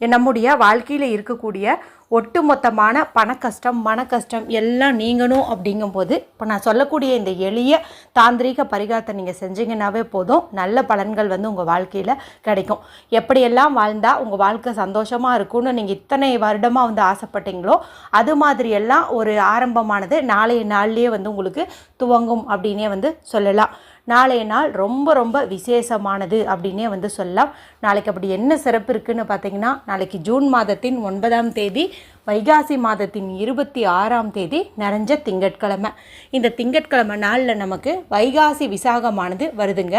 நம்முடைய வாழ்க்கையில் இருக்கக்கூடிய ஒட்டுமொத்தமான பண கஷ்டம் மன கஷ்டம் எல்லாம் நீங்கணும் அப்படிங்கும்போது இப்போ நான் சொல்லக்கூடிய இந்த எளிய தாந்திரீக பரிகாரத்தை நீங்கள் செஞ்சீங்கன்னாவே போதும். நல்ல பலன்கள் வந்து உங்கள் வாழ்க்கையில் கிடைக்கும். எப்படியெல்லாம் வாழ்ந்தால் உங்கள் வாழ்க்கை சந்தோஷமாக இருக்கும்னு நீங்கள் இத்தனை வருடமாக வந்து ஆசைப்பட்டீங்களோ அது மாதிரியெல்லாம் ஒரு ஆரம்பமானது நாளைய நாள்லேயே வந்து உங்களுக்கு துவங்கும் அப்படின்னே வந்து சொல்லலாம். நாளைய நாள் ரொம்ப ரொம்ப விசேஷமானது அப்படின்னே வந்து சொல்லலாம். நாளைக்கு அப்படி என்ன சிறப்பு இருக்குன்னு பார்த்தீங்கன்னா நாளைக்கு ஜூன் மாதத்தின் ஒன்பதாம் தேதி வைகாசி மாதத்தின் இருபத்தி ஆறாம் தேதி நிறைஞ்ச திங்கட்கிழமை. இந்த திங்கட்கிழமை நாளில் நமக்கு வைகாசி விசாகமானது வருதுங்க.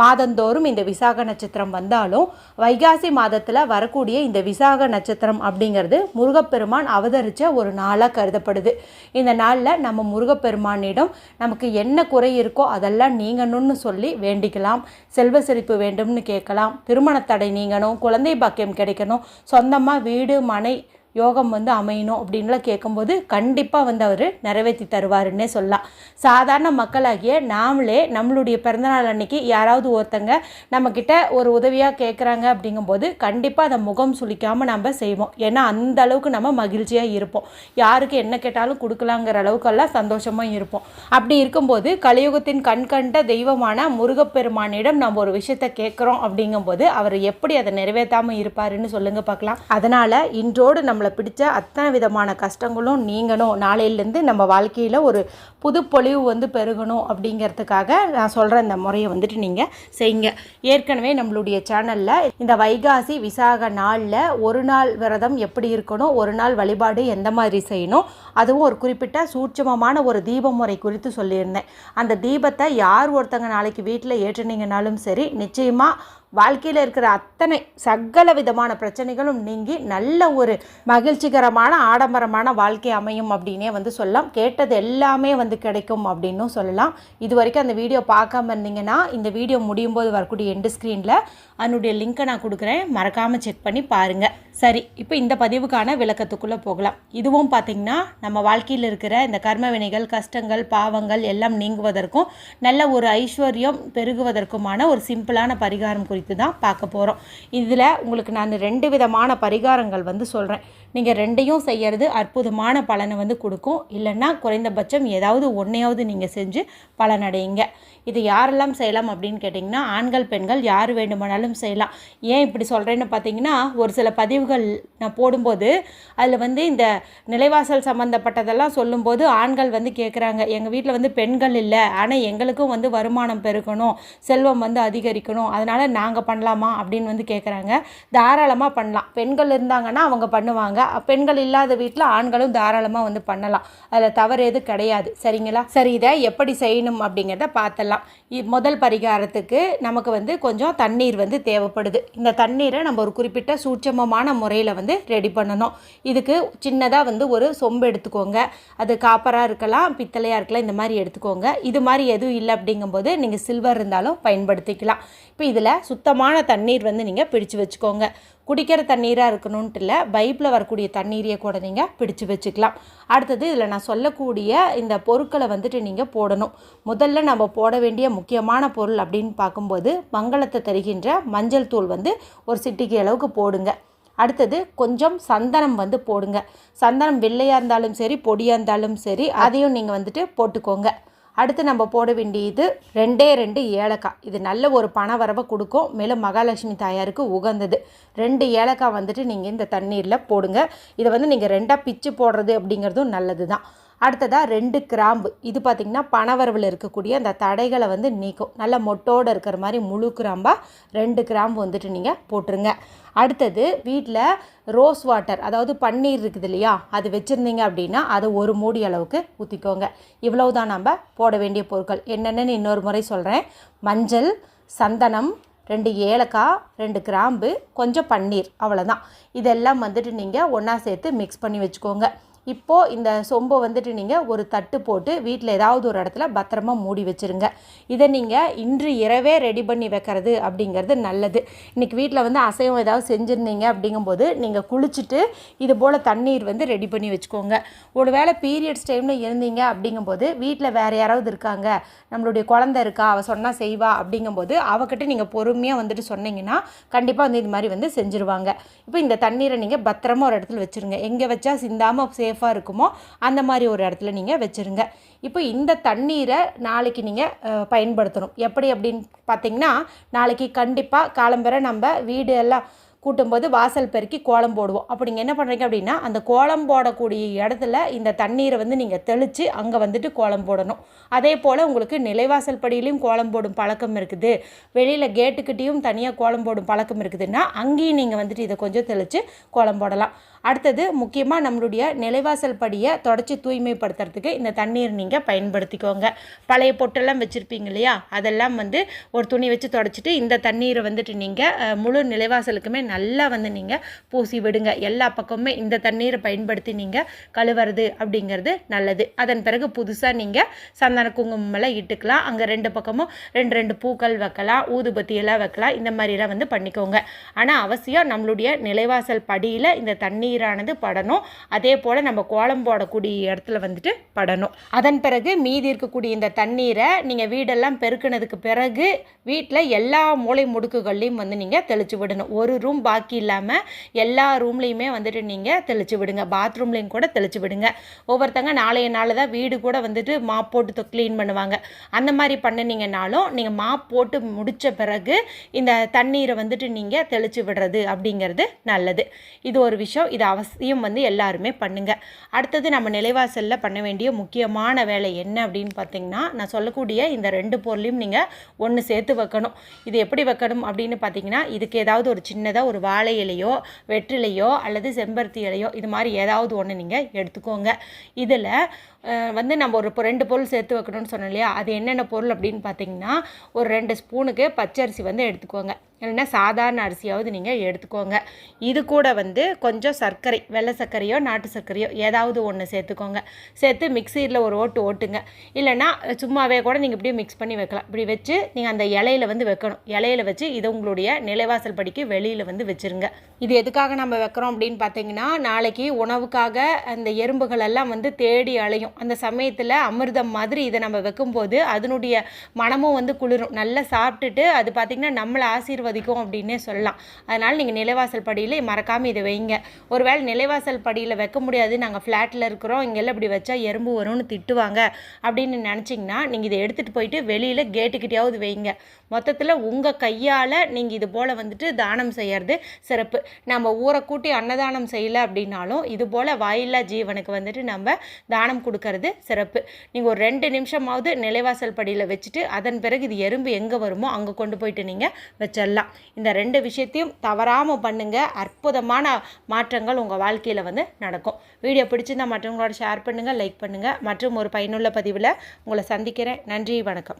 மாதந்தோறும் இந்த விசாக நட்சத்திரம் வந்தாலும் வைகாசி மாதத்தில் வரக்கூடிய இந்த விசாக நட்சத்திரம் அப்படிங்கிறது முருகப்பெருமான் அவதரித்த ஒரு நாளாக கருதப்படுது. இந்த நாளில் நம்ம முருகப்பெருமானிடம் நமக்கு என்ன குறை இருக்கோ அதெல்லாம் நீங்கணும்னு சொல்லி வேண்டிக்கலாம். செல்வ செழிப்பு வேண்டும்னு கேட்கலாம். திருமணத்தடை நீங்கணும். குழந்தை பாக்கியம் கிடைக்கணும். சொந்தமாக வீடு மனை யோகம் வந்து அமையணும் அப்படின்லாம் கேட்கும்போது கண்டிப்பாக வந்து அவர் நிறைவேற்றி தருவாருன்னே சொல்லலாம். சாதாரண மக்களாகிய நாமளே நம்மளுடைய பிறந்தநாள் அன்னைக்கு யாராவது ஒருத்தங்க நம்மக்கிட்ட ஒரு உதவியாக கேட்குறாங்க அப்படிங்கும்போது கண்டிப்பாக அதை முகம் சுளிக்காமல் நம்ம செய்வோம். ஏன்னா அந்த அளவுக்கு நம்ம மகிழ்ச்சியாக இருப்போம். யாருக்கு என்ன கேட்டாலும் கொடுக்கலாங்கிற அளவுக்கெல்லாம் சந்தோஷமாக இருப்போம். அப்படி இருக்கும்போது கலியுகத்தின் கண்கண்ட தெய்வமான முருகப்பெருமானிடம் நம்ம ஒரு விஷயத்தை கேட்குறோம் அப்படிங்கும்போது அவர் எப்படி அதை நிறைவேற்றாமல் இருப்பாருன்னு சொல்லுங்கள் பார்க்கலாம். அதனால் இன்றோடு நம்மளை பிடிச்ச அத்தனை விதமான கஷ்டங்களும் நீங்கணும். நாளையிலேருந்து நம்ம வாழ்க்கையில் ஒரு புது வந்து பெருகணும் அப்படிங்கிறதுக்காக நான் சொல்கிற இந்த முறையை வந்துட்டு நீங்கள் செய்யுங்க. ஏற்கனவே நம்மளுடைய சேனலில் இந்த வைகாசி விசாக நாளில் ஒரு நாள் விரதம் எப்படி இருக்கணும் ஒரு நாள் வழிபாடு எந்த மாதிரி செய்யணும் அதுவும் ஒரு குறிப்பிட்ட சூட்சமமான ஒரு தீப முறை குறித்து சொல்லியிருந்தேன். அந்த தீபத்தை யார் ஒருத்தங்க நாளைக்கு வீட்டில் ஏற்றுனீங்கனாலும் சரி நிச்சயமாக வாழ்க்கையில் இருக்கிற அத்தனை சகல விதமான பிரச்சனைகளும் நீங்கி நல்ல ஒரு மகிழ்ச்சிகரமான ஆடம்பரமான வாழ்க்கை அமையும் அப்படின்னே வந்து சொல்லலாம். கேட்டது எல்லாமே வந்து கிடைக்கும் அப்படின்னும் சொல்லலாம். இது வரைக்கும் அந்த வீடியோ பார்க்காம இருந்தீங்கன்னா இந்த வீடியோ முடியும் போது வரக்கூடிய எண்டு ஸ்க்ரீனில் அதனுடைய லிங்க்கை நான் கொடுக்குறேன். மறக்காமல் செக் பண்ணி பாருங்கள் சரி இப்போ இந்த பதிவுக்கான விளக்கத்துக்குள்ளே போகலாம். இதுவும் பார்த்திங்கன்னா நம்ம வாழ்க்கையில் இருக்கிற இந்த கர்ம வினைகள் கஷ்டங்கள் பாவங்கள் எல்லாம் நீங்குவதற்கும் நல்ல ஒரு ஐஸ்வர்யம் பெருகுவதற்குமான ஒரு சிம்பிளான பரிகாரம் குறித்து தான் பார்க்க போகிறோம் இதில் உங்களுக்கு நான் ரெண்டு விதமான பரிகாரங்கள் வந்து சொல்கிறேன் நீங்கள் ரெண்டையும் செய்கிறது அற்புதமான பலனை வந்து கொடுக்கும். இல்லைன்னா குறைந்தபட்சம் ஏதாவது ஒன்றையாவது நீங்கள் செஞ்சு பலனடையுங்க. இது யாரெல்லாம் செய்யலாம் அப்படின்னு கேட்டிங்கன்னா ஆண்கள் பெண்கள் யார் வேண்டுமானாலும் செய்யலாம். ஏன் இப்படி சொல்கிறேன்னு பார்த்தீங்கன்னா ஒரு சில பதிவுகள் நான் போடும்போது அதில் வந்து இந்த நிலைவாசல் சம்மந்தப்பட்டதெல்லாம் சொல்லும்போது ஆண்கள் வந்து கேட்குறாங்க எங்கள் வீட்டில் வந்து பெண்கள் இல்லை ஆனால் எங்களுக்கும் வந்து வருமானம் பெருக்கணும் செல்வம் வந்து அதிகரிக்கணும். அதனால் நான் நாங்கள் பண்ணலாமா அப்படின்னு வந்து கேட்குறாங்க தாராளமாக பண்ணலாம். பெண்கள் இருந்தாங்கன்னா அவங்க பண்ணுவாங்க. பெண்கள் இல்லாத வீட்டில் ஆண்களும் தாராளமாக வந்து பண்ணலாம். அதில் தவறு எதுவும் கிடையாது. சரிங்களா? சரி இதை எப்படி செய்யணும் அப்படிங்கிறத பார்த்தலாம் இ- முதல் பரிகாரத்துக்கு நமக்கு வந்து கொஞ்சம் தண்ணீர் வந்து தேவைப்படுது. இந்த தண்ணீரை நம்ம ஒரு குறிப்பிட்ட சூட்சமமான முறையில் வந்து ரெடி பண்ணணும். இதுக்கு சின்னதாக வந்து ஒரு சொம்பு எடுத்துக்கோங்க. அது காப்பராக இருக்கலாம் பித்தளையாக இருக்கலாம் இந்த மாதிரி எடுத்துக்கோங்க. இது மாதிரி எதுவும் இல்லை அப்படிங்கும்போது நீங்கள் சில்வர் இருந்தாலும் பயன்படுத்திக்கலாம். இப்போ இதில் சுத்தமான தண்ணீர் வந்து நீங்கள் பிடிச்சு வச்சுக்கோங்க. குடிக்கிற தண்ணீராக இருக்கணுன்ட்டு இல்லை பைப்பில் வரக்கூடிய தண்ணீரையே கூட நீங்கள் பிடிச்சு வச்சுக்கலாம். அடுத்தது இதில் நான் சொல்லக்கூடிய இந்த பொருட்களை வந்துட்டு நீங்கள் போடணும். முதல்ல நம்ம போட வேண்டிய முக்கியமான பொருள் அப்படின்னு பார்க்கும்போது மங்களத்தை தருகின்ற மஞ்சள் தூள் வந்து ஒரு சிட்டிக்கு அளவுக்கு போடுங்க. அடுத்தது கொஞ்சம் சந்தனம் வந்து போடுங்க. சந்தனம் வெள்ளையாக இருந்தாலும் சரி பொடியாக இருந்தாலும் சரி அதையும் நீங்கள் வந்துட்டு போட்டுக்கோங்க. அடுத்து நம்ம போட வேண்டியது ரெண்டே ரெண்டு ஏலக்காய். இது நல்ல ஒரு பண வரவை கொடுக்கும். மேலும் மகாலட்சுமி தாயாருக்கு உகந்தது. ரெண்டு ஏலக்காய் வந்துட்டு நீங்கள் இந்த தண்ணீரில் போடுங்க. இதை வந்து நீங்கள் ரெண்டாக பிச்சு போடுறது அப்படிங்கிறதும் நல்லது தான் அடுத்ததாக ரெண்டு கிராம்பு. இது பார்த்திங்கன்னா பனவரவில் இருக்கக்கூடிய அந்த தடைகளை வந்து நீக்கும். நல்ல மொட்டோடு இருக்கிற மாதிரி முழு கிராம்பாக ரெண்டு கிராம்பு வந்துட்டு நீங்கள் போட்டுருங்க. அடுத்தது வீட்டில் ரோஸ் வாட்டர் அதாவது பன்னீர் இருக்குது இல்லையா அது வச்சுருந்தீங்க அப்படின்னா அதை ஒரு மூடி அளவுக்கு ஊற்றிக்கோங்க இவ்வளவு தான் நம்ம போட வேண்டிய பொருட்கள். என்னென்னு இன்னொரு முறை சொல்கிறேன் மஞ்சள் சந்தனம் ரெண்டு ஏலக்காய் ரெண்டு கிராம்பு கொஞ்சம் பன்னீர் அவ்வளோதான் இதெல்லாம் வந்துட்டு நீங்கள் ஒன்றா சேர்த்து மிக்ஸ் பண்ணி வச்சுக்கோங்க. இப்போது இந்த சொம்பை வந்துட்டு நீங்கள் ஒரு தட்டு போட்டு வீட்டில் ஏதாவது ஒரு இடத்துல பத்திரமா மூடி வச்சுருங்க. இதை நீங்கள் இன்று இரவே ரெடி பண்ணி வைக்கிறது அப்படிங்கிறது நல்லது. இன்றைக்கி வீட்டில் வந்து அசைவம் ஏதாவது செஞ்சுருந்தீங்க அப்படிங்கும்போது நீங்கள் குளிச்சுட்டு இது போல் தண்ணீர் வந்து ரெடி பண்ணி வச்சுக்கோங்க. ஒரு வேளை பீரியட்ஸ் டைமில் இருந்தீங்க அப்படிங்கும்போது வீட்டில் வேறு யாராவது இருக்காங்க நம்மளுடைய குழந்தை இருக்கா அவள் சொன்னால் செய்வா அப்படிங்கும்போது அவகிட்ட நீங்கள் பொறுமையாக வந்துட்டு சொன்னீங்கன்னா கண்டிப்பாக வந்து இது மாதிரி வந்து செஞ்சுருவாங்க. இப்போ இந்த தண்ணீரை நீங்கள் பத்திரமா ஒரு இடத்துல வச்சுருங்க. எங்கே வச்சா சிந்தாமல் சேஃபாக இருக்குமோ அந்த மாதிரி ஒரு இடத்துல நீங்கள் வச்சுருங்க. இப்போ இந்த தண்ணீரை நாளைக்கு நீங்கள் பயன்படுத்தணும். எப்படி அப்படின்னு பார்த்தீங்கன்னா நாளைக்கு கண்டிப்பாக காலம்பெற நம்ம வீடு எல்லாம் கூட்டும்போது வாசல் பெருக்கி கோலம் போடுவோம். அப்போ நீங்கள் என்ன பண்ணுறீங்க அப்படின்னா அந்த கோலம் போடக்கூடிய இடத்துல இந்த தண்ணீரை வந்து நீங்கள் தெளித்து அங்கே வந்துட்டு கோலம் போடணும். அதே போல் உங்களுக்கு நிலைவாசல் படியிலையும் கோலம் போடும் பழக்கம் இருக்குது. வெளியில் கேட்டுக்கிட்டேயும் தனியாக கோலம் போடும் பழக்கம் இருக்குதுன்னா அங்கேயும் நீங்கள் வந்துட்டு இதை கொஞ்சம் தெளித்து கோலம் போடலாம். அடுத்தது முக்கியமாக நம்மளுடைய நிலைவாசல் படியை தொடச்சி தூய்மைப்படுத்துறதுக்கு இந்த தண்ணீர் நீங்கள் பயன்படுத்திக்கோங்க. பழைய பொட்டெல்லாம் வச்சுருப்பீங்க இல்லையா? அதெல்லாம் வந்து ஒரு துணி வச்சு தொடச்சிட்டு இந்த தண்ணீரை வந்துட்டு நீங்கள் முழு நிலைவாசலுக்குமே நல்லா வந்து நீங்கள் பூசி விடுங்க. எல்லா பக்கமுமே இந்த தண்ணீரை பயன்படுத்தி நீங்கள் கழுவுறது அப்படிங்கிறது நல்லது. அதன் பிறகு புதுசாக நீங்கள் சந்தன குங்குமம்லாம் இட்டுக்கலாம். அங்கே ரெண்டு பக்கமும் ரெண்டு ரெண்டு பூக்கள் வைக்கலாம். ஊதுபத்தியெல்லாம் வைக்கலாம். இந்த மாதிரிலாம் வந்து பண்ணிக்கோங்க. ஆனால் அவசியம் நம்மளுடைய நிலைவாசல் படியில் இந்த தண்ணீரானது படணும். அதே போல் நம்ம கோலம் போடக்கூடிய இடத்துல வந்துட்டு படணும். அதன் பிறகு மீதி இருக்கக்கூடிய இந்த தண்ணீரை நீங்கள் வீடெல்லாம் பெருக்கினதுக்கு பிறகு வீட்டில் எல்லா மூளை முடுக்குகள்லையும் வந்து நீங்கள் தெளித்து விடணும். ஒரு ரூம் பாக்கி இல்லாமல் எல்லா ரூம்லேயுமே வந்துட்டு நீங்கள் தெளித்து விடுங்க. பாத்ரூம்லேயும் கூட தெளித்து விடுங்க. ஒவ்வொருத்தங்க நாளைய நாள் தான் வீடு கூட வந்துட்டு மாப் போட்டு க்ளீன் பண்ணுவாங்க. அந்த மாதிரி பண்ணினீங்கனாலும் நீங்கள் மாப் போட்டு முடித்த பிறகு இந்த தண்ணீரை வந்துட்டு நீங்கள் தெளித்து விடுறது அப்படிங்கிறது நல்லது. இது ஒரு விஷயம். இது அவசியம் வந்து எல்லாருமே பண்ணுங்கள் அடுத்தது நம்ம நிலைவாசலில் பண்ண வேண்டிய முக்கியமான வேலை என்ன அப்படின்னு பார்த்தீங்கன்னா நான் சொல்லக்கூடிய இந்த ரெண்டு பொருளையும் நீங்கள் ஒன்று சேர்த்து வைக்கணும். இது எப்படி வைக்கணும் அப்படின்னு பார்த்தீங்கன்னா இதுக்கு ஏதாவது ஒரு சின்னதாக ஒரு வாழை இலையோ வெற்றிலையோ அல்லது செம்பருத்தி இலையோ இது மாதிரி ஏதாவது ஒன்று நீங்கள் எடுத்துக்கோங்க. இதில் வந்து நம்ம ஒரு ரெண்டு பொருள் சேர்த்து வைக்கணும்னு சொன்னோம் இல்லையா? அது என்னென்ன பொருள் அப்படின்னு பார்த்தீங்கன்னா ஒரு ரெண்டு ஸ்பூனுக்கு பச்சரிசி வந்து எடுத்துக்கோங்க. இல்லைன்னா சாதாரண அரிசியாவது நீங்கள் எடுத்துக்கோங்க. இது கூட வந்து கொஞ்சம் சர்க்கரை வெள்ளை சர்க்கரையோ நாட்டு சர்க்கரையோ ஏதாவது ஒன்று சேர்த்துக்கோங்க. சேர்த்து மிக்சியில் ஒரு ஓட்டு ஓட்டுங்க. இல்லைன்னா சும்மாவே கூட நீங்கள் இப்படியே மிக்ஸ் பண்ணி வைக்கலாம். இப்படி வச்சு நீங்கள் அந்த இலையில வந்து வைக்கணும். இலையில வச்சு இது உங்களுடைய நிலைவாசல் படிக்கு வெளியில் வந்து வச்சுருங்க. இது எதுக்காக நம்ம வைக்கிறோம் அப்படின்னு பார்த்தீங்கன்னா நாளைக்கு உணவுக்காக அந்த எறும்புகள் எல்லாம் வந்து தேடி அலையும். அந்த சமயத்தில் அமிர்தம் மாதிரி இதை நம்ம வைக்கும்போது அதனுடைய மனமும் வந்து குளிரும். நல்லா சாப்பிட்டுட்டு அது பார்த்திங்கன்னா நம்மளை ஆசிர்வதிக்கும் அப்படின்னே சொல்லலாம். அதனால் நீங்கள் நிலைவாசல் படியில் மறக்காமல் இதை வைங்க. ஒருவேளை நிலைவாசல் படியில் வைக்க முடியாது. நாங்கள் ஃப்ளாட்டில் இருக்கிறோம். இங்கெல்லாம் இப்படி வச்சா எறும்பு வரும்னு திட்டுவாங்க. அப்படின்னு நினச்சிங்கன்னா நீங்கள் இதை எடுத்துகிட்டு போயிட்டு வெளியில் கேட்டுக்கிட்டேயாவது வைங்க. மொத்தத்தில் உங்கள் கையால் நீங்கள் இது போல் வந்துட்டு தானம் செய்கிறது சிறப்பு. நம்ம ஊரை கூட்டி அன்னதானம் செய்யலை அப்படின்னாலும் இது போல் வாயில்லா ஜீவனுக்கு வந்துட்டு நம்ம தானம் கொடுக்கறது சிறப்பு. நீங்கள் ஒரு ரெண்டு நிமிஷமாவது நிலைவாசல் படியில் வச்சுட்டு அதன் பிறகு இது எறும்பு எங்கே வருமோ அங்கே கொண்டு போயிட்டு நீங்கள் வச்சிடலாம். இந்த ரெண்டு விஷயத்தையும் தவறாமல் பண்ணுங்கள் அற்புதமான மாற்றங்கள் உங்கள் வாழ்க்கையில் வந்து நடக்கும். வீடியோ பிடிச்சிருந்தால் மற்றவங்களோட ஷேர் பண்ணுங்கள் லைக் பண்ணுங்கள் மற்றும் ஒரு பயனுள்ள பதிவில் உங்களை சந்திக்கிறேன். நன்றி வணக்கம்.